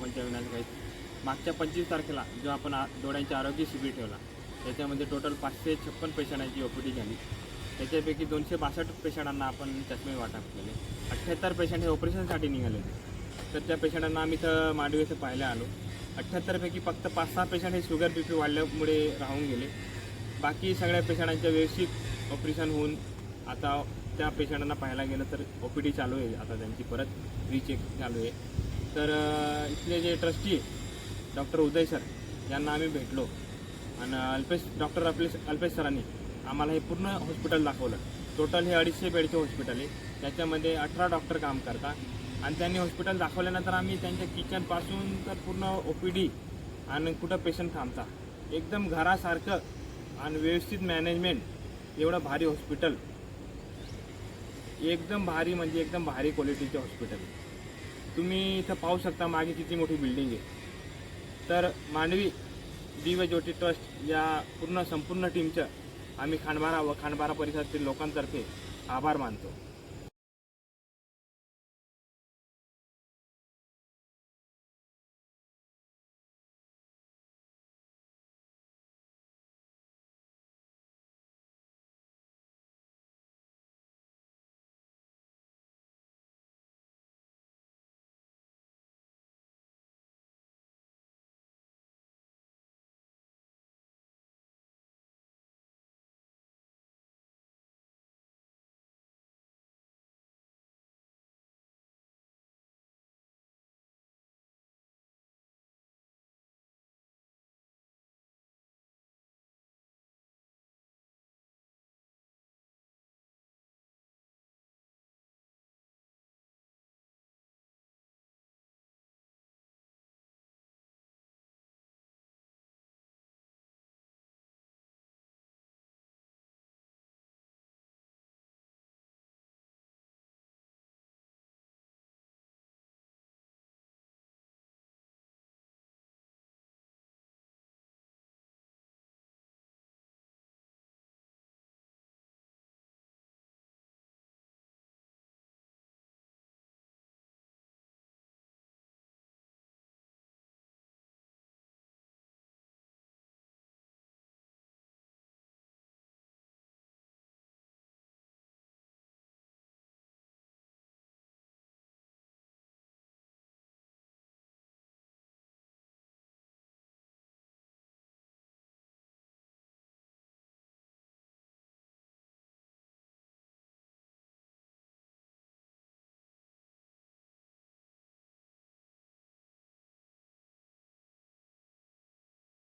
सरपंच विनायक गाईत मागच्या पंचवीस तारखेला जो आपण आ- डोळ्यांचे आरोग्य शिबिर ठेवला त्याच्यामध्ये टोटल पाचशे छप्पन पेशंटांची ओपीडी झाली. त्याच्यापैकी दोनशे बासष्ट पेशंटांना आपण चष्मे वाटप केले. अठ्ठ्याहत्तर पेशंट हे ऑपरेशनसाठी निघाले. होते तर त्या पेशंटांना आम्ही तर मांडवी इथं पाहायला आलो. अठ्ठ्याहत्तरपैकी फक्त पाच सहा पेशंट हे शुगर बी पी वाढल्यामुळे राहून गेले. बाकी सगळ्या पेशंटांच्या व्यवस्थित ऑपरेशन होऊन आता त्या पेशंटांना पाहायला गेलं तर ओ पी डी चालू आहे. आता त्यांची परत रिचेक चालू आहे. तर इथले जे ट्रस्टी डॉक्टर उदय सर यांना आम्ही भेटलो. आणि अल्पेश डॉक्टर अल्पेश अल्पेश सरांनी आम्हाला हे पूर्ण हॉस्पिटल दाखवलं. टोटल हे अडीचशे बेडचे हॉस्पिटल आहे. त्याच्यामध्ये अठरा डॉक्टर काम करतात. आणि त्यांनी हॉस्पिटल दाखवल्यानंतर आम्ही त्यांच्या किचनपासून तर पूर्ण ओ पी डी आणि कुठं पेशंट थांबता. एकदम घरासारखं आणि व्यवस्थित मॅनेजमेंट एवढं भारी हॉस्पिटल एकदम भारी म्हणजे एकदम भारी क्वालिटीचे हॉस्पिटल तुम्ही इथं पाहू शकता मागे किती मोठी बिल्डिंग आहे. तर मांडवी दिव्य ज्योती ट्रस्ट या पूर्ण संपूर्ण टीमचं आम्ही खांडबारा व खांडबारा परिसरातील लोकांतर्फे आभार मानतो.